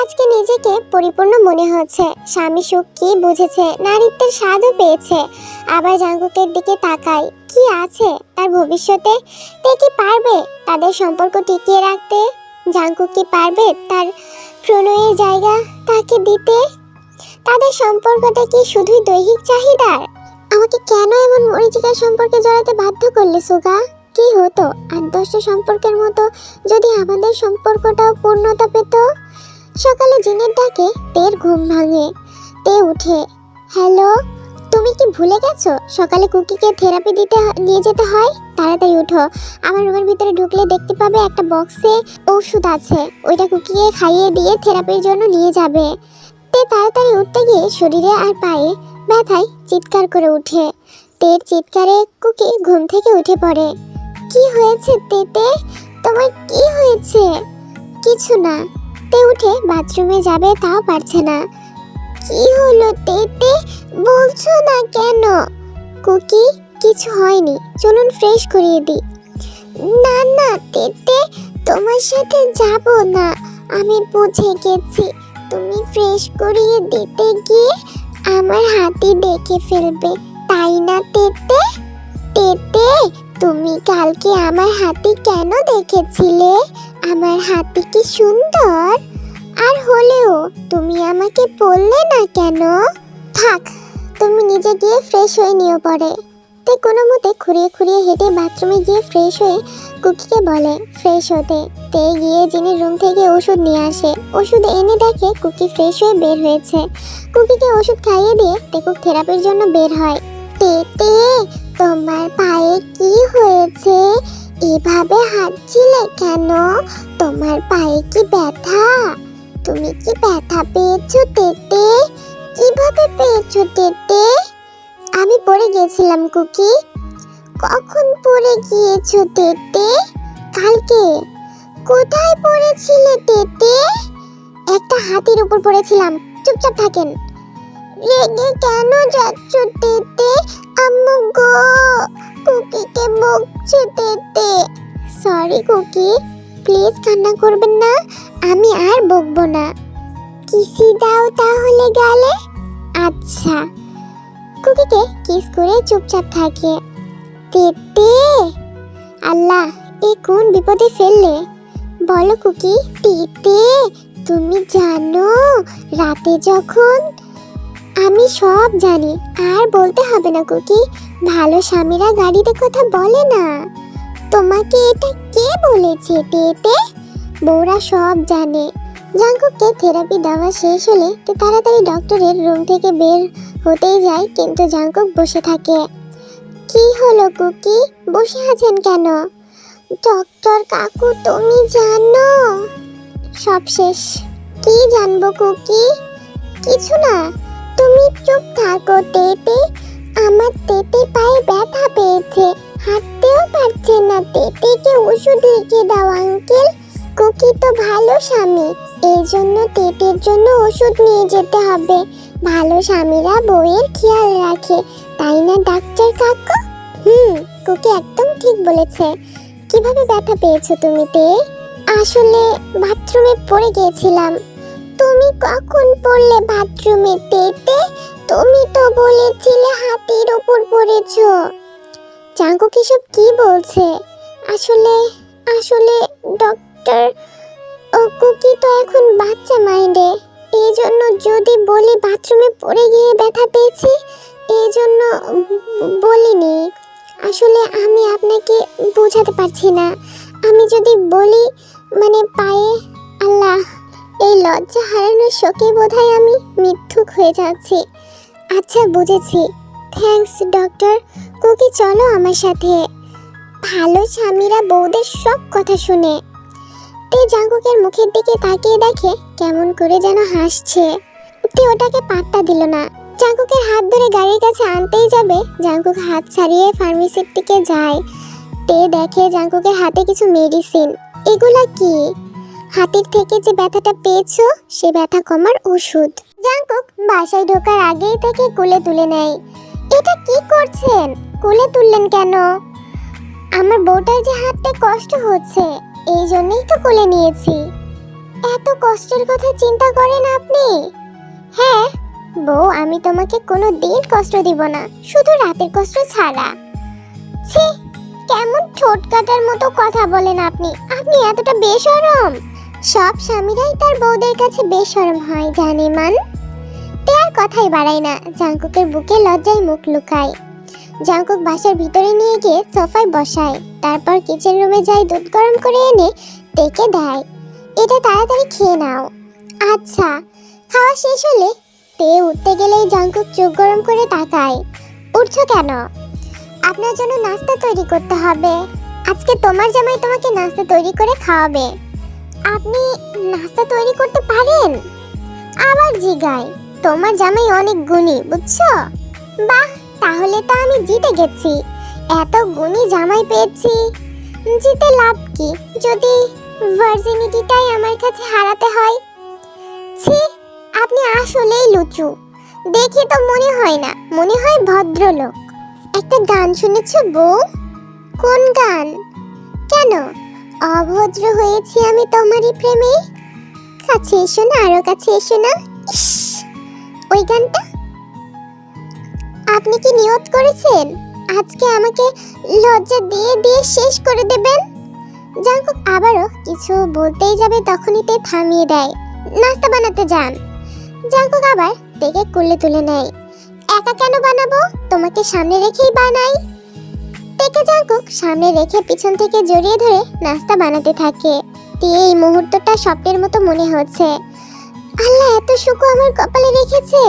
আজকে নিজেকে পরিপূর্ণ মনে হচ্ছে। স্বামী সুখ কি বুঝেছে, নারীত্বের স্বাদও পেয়েছে। আবার জাঙ্কুকের দিকে তাকায়, কি আছে? তার ভবিষ্যতে তে কি পারবে? তাদের সম্পর্ক টিকিয়ে রাখতে জাঙ্কুক কি পারবে? তার প্রণয়ের জায়গা তাকে দিতে? তাদের সম্পর্কটা কি শুধুই দৈহিক চাহিদার? আমাকে কেন এমন মরিচিকার সম্পর্কে জড়াতে বাধ্য করলে, সুগা? কি হতো? আট দশটা সম্পর্কের মতো যদি আমাদের সম্পর্কটাও পূর্ণতা পেত? সকালে জিনের ডাকে তের ঘুম ভাঙে। তে উঠে, হ্যালো, তুমি কি ভুলে গেছো? সকালে কুকিকে থেরাপি দিতে নিয়ে যেতে হয়? তাড়াতাড়ি উঠো। আমার রুমের ভিতরে ঢুকলে দেখতে পাবে একটা বক্সে ওষুধ আছে। ওইটা কুকিকে খাইয়ে দিয়ে থেরাপির জন্য নিয়ে যাবে। তে তাড়াতাড়ি উঠতে গিয়ে শরীরে আর পায়ে ব্যথায় চিৎকার করে উঠে। তের চিৎকারে কুকি ঘুম থেকে উঠে পড়ে। কি হয়েছে, তেতে? তোমার কি হয়েছে? কিছু না। তে উঠে বাথরুমে যাবে তাও পারছে না। কি হলো তেতে? বলছো না কেন? কুকি, কিছু হয়নি। চলুন ফ্রেশ করিয়ে দিই। না না, তেতে, তোমার সাথে যাব না। আমি বুঝে গেছি। তুমি ফ্রেশ করিয়ে দিতে গিয়ে আমার হাতি দেখে ফেলবে। তাই না, তেতে? তেতে তুমি কালকে আমার হাতি কেন দেখেছিলে? আমার হাতি কি সুন্দর? আর হলেও তুমি আমাকে বললে না কেন? থাক, তুমি নিজে গিয়ে ফ্রেশ হয়ে নিও পরে। তে কোনো মতে খুঁড়িয়ে খুঁড়িয়ে হেঁটে বাথরুমে গিয়ে ফ্রেশ হয়ে কুকিকে বলে ফ্রেশ হতে। তে গিয়ে যিনি রুম থেকে ওষুধ নিয়ে আসে, ওষুধ এনে দেখে কুকি ফ্রেশ হয়ে বের হয়েছে। কুকিকে ওষুধ খাইয়ে দিয়ে টেকুক থেরাপির জন্য বের হয়। তে তে তোমার পায়ে কি হয়েছে? এভাবে হাঁটছিলে কেন? তোমার পায়ে কি ব্যথা? তুমি কি ব্যথা পেয়েছ তেতে? কীভাবে পেয়েছ তেতে? আমি পড়ে গিয়েছিলাম কুকি। কখন পড়ে গিয়েছো তেতে? কালকে। কোথায় পড়েছিলে তেতে? একটা হাতির উপর পড়েছিলাম। চুপচাপ থাকেন। রেগে কেন যাচ্ছ তেতে? আম্মু গো, কুকিকে বকছে তেতে। Sorry cookie. প্লিজ কান্না করবেন না, আমি আর বকবো না। কিসি দাও তাহলে গেলে? আচ্ছা। কুকিকে কিস করে চুপচাপ থাকে। তেতে? আল্লাহ, এ কোন বিপদে ফেললে? বলো কুকি, তেতে? তুমি জানো, রাতে যখন আমি সব জানি, আর বলতে হবে না কুকি। ভালো স্বামীরা গাড়িতে কথা বলে না। তোমাকে এটা কে বলেছে তেতে বউরা সব জানে। জাঙ্কুককে থেরাপি দেওয়া শেষ হলে তে তাড়াতাড়ি ডক্টরের রুম থেকে বের হতেই যায়, কিন্তু জাঙ্কুক বসে থাকে। কি হলো কুকি? বসে আছেন কেন? ডক্টর কাকু, তুমি জানো? সব শেষ। কি জানব কুকি? কিছু না। তুমি চুপ থাকো, তেতে। আমার তেতে পায়ে ব্যথা পেয়েছে। হাঁটতেও পারছে না তেতেকে ওষুধ লিখে দাও, আঙ্কেল। কুকি তো ভালো স্বামী। এই জন্য তেতের জন্য ওষুধ নিয়ে যেতে হবে। ভালো স্বামীরা বউয়ের খেয়াল রাখে, তাই না, ডাক্তার কাকু? হুম, কুকি একদম ঠিক বলেছে। কীভাবে ব্যথা পেয়েছ তুমি, তে? আসলে বাথরুমে পড়ে গিয়েছিলাম। তুমি কখন পড়লে বাথরুমে তেতে তুমি তো বলেছিলে হাতির ওপর পড়েছো। চাঙ্কু কিসব কি বলছে? আসলে আসলে ডক্টর, ও কুকি তো এখন বাচ্চা মাইন্ডে। এই জন্য যদি বলি বাথরুমে পড়ে গিয়ে ব্যথা পেয়েছি এই জন্য বলিনি। আসলে আমি আপনাকে বোঝাতে পারছি না। আমি যদি বলি মানে লজ্জা হারানোর শোকে বোধহয় আমি মিথ্যুক হয়ে যাচ্ছি। আচ্ছা বুঝেছি। থ্যাঙ্কস ডক্টর কুকি, চলো আমার সাথে। ভালো স্বামীরা বউদের সব কথা শুনে। তে জাঙ্কুকের মুখের দিকে তাকিয়ে দেখে কেমন করে যেন হাসছে। তে ওটাকে পাত্তা দিল না। জাঙ্কুকের হাত ধরে গাড়ির কাছে আনতেই যাবে, জাঙ্কুক হাত ছাড়িয়ে ফার্মেসির দিকে যায়। তে দেখে জাঙ্কুকের হাতে কিছু মেডিসিন এগুলা কি? হাতের থেকে যে ব্যথাটা পেয়েছ, সে ব্যথা কমার ওষুধ। জাঙ্কুক বাসায় ঢোকার আগেই থেকে কোলে তুলে নেয়। এটা কি করছেন? কোলে তুললেন কেন? আমার বউটার যে হাঁটতে কষ্ট হচ্ছে, এই জন্যই তো কোলে নিয়েছি। এত কষ্টের কথা চিন্তা করেন আপনি? হ্যাঁ বউ, আমি তোমাকে কোনো দিন কষ্ট দিব না, শুধু রাতের কষ্ট ছাড়া। ছি, কেমন ঠোঁট কাটার মতো কথা বলেন আপনি। আপনি এতটা বেশরম। সব স্বামীরাই তার বউদের কাছে বেশরম হয়, জানে মান? তে আর কথাই বাড়ায় না, জাঙ্কুকের বুকে লজ্জায় মুখ লুকায়। জাঙ্কুক বাসার ভিতরে নিয়ে গিয়ে সোফায় বসায়, তারপর কিচেন রুমে যাই দুধ গরম করে এনে তেকে দেয়। এটা তাড়াতাড়ি খেয়ে নাও। আচ্ছা খাওয়া শেষ হলে? তে উঠতে গেলেই জাঙ্কুক চোখ গরম করে তাকায়। উঠছো কেন? আপনার জন্য নাস্তা তৈরি করতে হবে। আজকে তোমার জামাই তোমাকে নাস্তা তৈরি করে খাওয়াবে। আপনি নাস্তা তৈরি করতে পারেন। আবার জিগায় তোমার জামাই অনেক গুণী, বুঝছ? বাহ, তাহলে তো আমি জিতে গেছি। এত গুণী জামাই পেয়েছি। জিতে লাভ কি? যদি ভার্জিনিটিটাই আমার কাছে হারাতে হয়। ছি, আপনি আসলেই লুচু। দেখে তো মনে হয় না, মনে হয় ভদ্রলোক। একটা গান শুনেছ বউ? কোন গান? কেন? অভদ্র হয়েছি আমি তোমারই প্রেমে? কাছে এসো না, আরও কাছে এসো না। ওই গানটা? আপনি কি নিয়ত করেছেন? আজকে আমাকে লজ্জা দিয়ে দিয়ে শেষ করে দেবেন? জাঙ্কুক আবারও কিছু বলতেই যাবে তখনই তে থামিয়ে দেয়। নাস্তা বানাতে যান। জাঙ্কুক আবার তেকে কুলে তুলে নেয়। একা কেন বানাবো? তোমাকে সামনে রেখেই বানাই। তেকে জাঙ্কুক সামনে রেখে পিছন থেকে জড়িয়ে ধরে নাস্তা বানাতে থাকে। তে এই মুহূর্তটা স্বপ্নের মতো মনে হচ্ছে। আল্লাহ, এত সুখ আমার কপালে রেখেছে।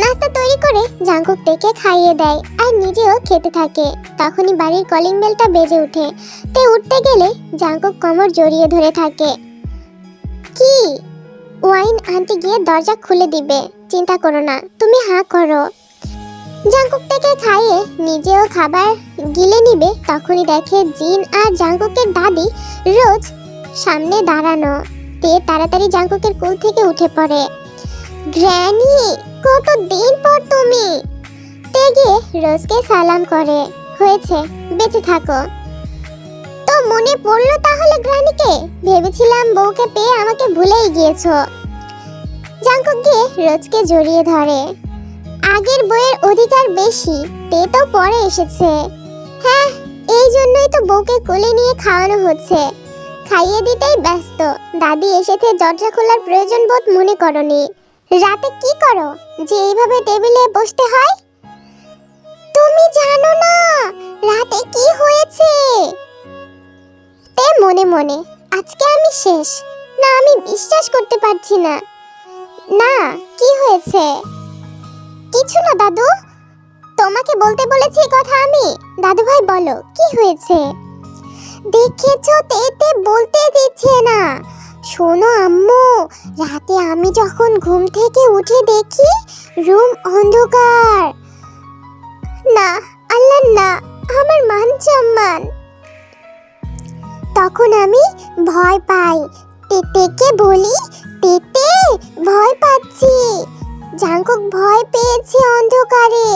নাস্তা তৈরি করে জাঙ্কুক তেকে খাইয়ে দেয় আর নিজেও খেতে থাকে। তখনই বাড়ির কলিং বেলটা বেজে ওঠে। তে উঠতে গেলে জাঙ্কুক কোমর জড়িয়ে ধরে থাকে। কি? ওয়াইন আনতে গিয়ে দরজা খুলে দিবে। চিন্তা করো না, তুমি হাঁ করো। জাঙ্কুক থেকে খাইয়ে নিজেও খাবার গিলে নিবে, তখনই দেখে জিন আর জাঙ্কুকের দাদি রোজ সামনে দাঁড়ানো। তে তাড়াতাড়ি জাঙ্কুকের কুল থেকে উঠে পড়ে। গ্র্যানি কত দিন পর তুমি? তে গিয়ে রোজকে সালাম করে। হয়েছে, বেঁচে থাকো। তো মনে পড়ল তাহলে গ্রানিকে ভেবেছিলাম বউকে পেয়ে আমাকে ভুলেই গিয়েছো। জাঙ্কুক গিয়ে রোজকে জড়িয়ে ধরে। আগের বইয়ের অধিকার বেশি, তে তো পরে এসেছে। হ্যাঁ এই জন্যই তো বউকে কোলে নিয়ে খাওয়ানো হচ্ছে। খাইয়ে দিতেই ব্যস্ত। দাদি এসেছে দরজা খোলার প্রয়োজন বোধ মনে করনি। রাতে কি করো? যে এইভাবে টেবিলে বসতে হয়? তুমি জানো না, রাতে কি হয়েছে? তে মনে মনে, আজকে আমি শেষ। না, আমি বিশ্বাস করতে পারছি না। না, কি হয়েছে? কিছু না, দাদু। তোমাকে বলতে বলেছি এই কথা আমি। দাদু ভাই, বলো, কি হয়েছে? দেখেছ, তেতে বলতে দিচ্ছে না। শোনো আম্মু, রাতে আমি যখন ঘুম থেকে উঠে দেখি রুম অন্ধকার। না, আল্লাহ, না, আমার মান সম্মান। তখন আমি ভয় পাই। তেতেকে বলি, তেতে, ভয় পাচ্ছি। জাঙ্কুক ভয় পেয়েছে অন্ধকারে।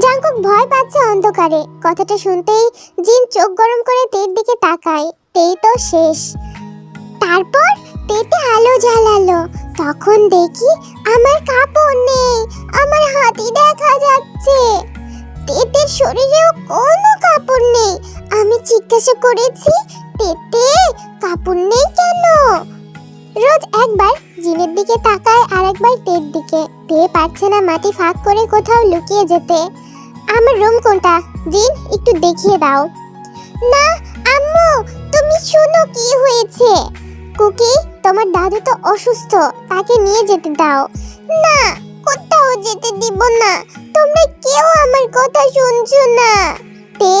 জাঙ্কুক ভয় পাচ্ছে অন্ধকারে। কথাটা শুনতেই জিন চোখ গরম করে তের দিকে তাকায়। তেই তো শেষ। তারপর তেতে আলো জ্বালালো। তখন দেখি আমার কাপড় নেই, আমার হাতি দেখা যাচ্ছে। তেতের শরীরেও কোনো কাপড় নেই। আমি জিজ্ঞাসা করেছি, তেতে কাপড় নেই কেন? রোজ একবার জিনের দিকে তাকায় আর একবার তের দিকে। তে পারছে না মাটি ফাঁক করে কোথাও লুকিয়ে যেতে। আমার রুম কোনটা? জিন, একটু দেখিয়ে দাও। না, আম্মু, তুমি শোনো কি হয়েছে? কুকি, তোমার দাদু তো অসুস্থ, তাকে নিয়ে যেতে দাও। না, কোথাও যেতে দিব না। তোমরা কেউ আমার কথা শুনছো না। তে,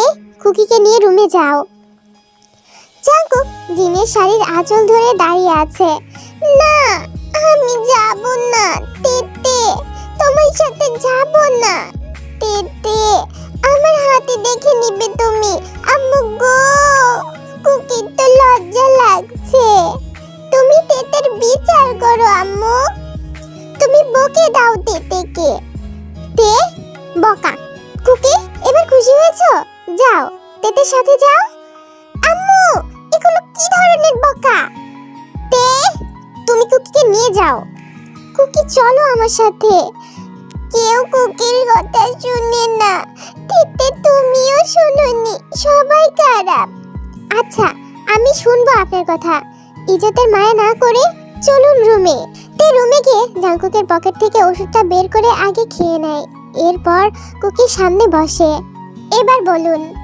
কুকিকে নিয়ে রুমে যাও। জাঙ্কুক জিনের শাড়ির আঁচল ধরে দাঁড়িয়ে আছে। না, আমি যাব না, তেতে, তোমার সাথে যাব না। তেতে, আমার হাতে দেখে নিবে তুমি, আম্মু গো, কুকির তো লজ্জা লাগছে। তুমি তেতের বিচার করো, আম্মু। তুমি বকে দাও তেতেকে। তে, বকা। কুকি, এবার খুশি হয়েছো? যাও, তেতের সাথে যাও। আম্মু, এগুলো কি ধরনের বকা? নিয়ে যাও। কুকি, চলো আমার সাথে। কেউ কুকির কথা শুনে না। তিতে তুমিও শুনুনি, সবাই খারাপ। আচ্ছা আমি শুনব আপনার কথা। ইজতের মায়া না করে চলুন রুমে। তে রুমে গিয়ে জাঙ্কুকের পকেট থেকে ওষুধটা বের করে আগে খেয়ে নেয়। এরপর কুকির সামনে বসে। এবার বলুন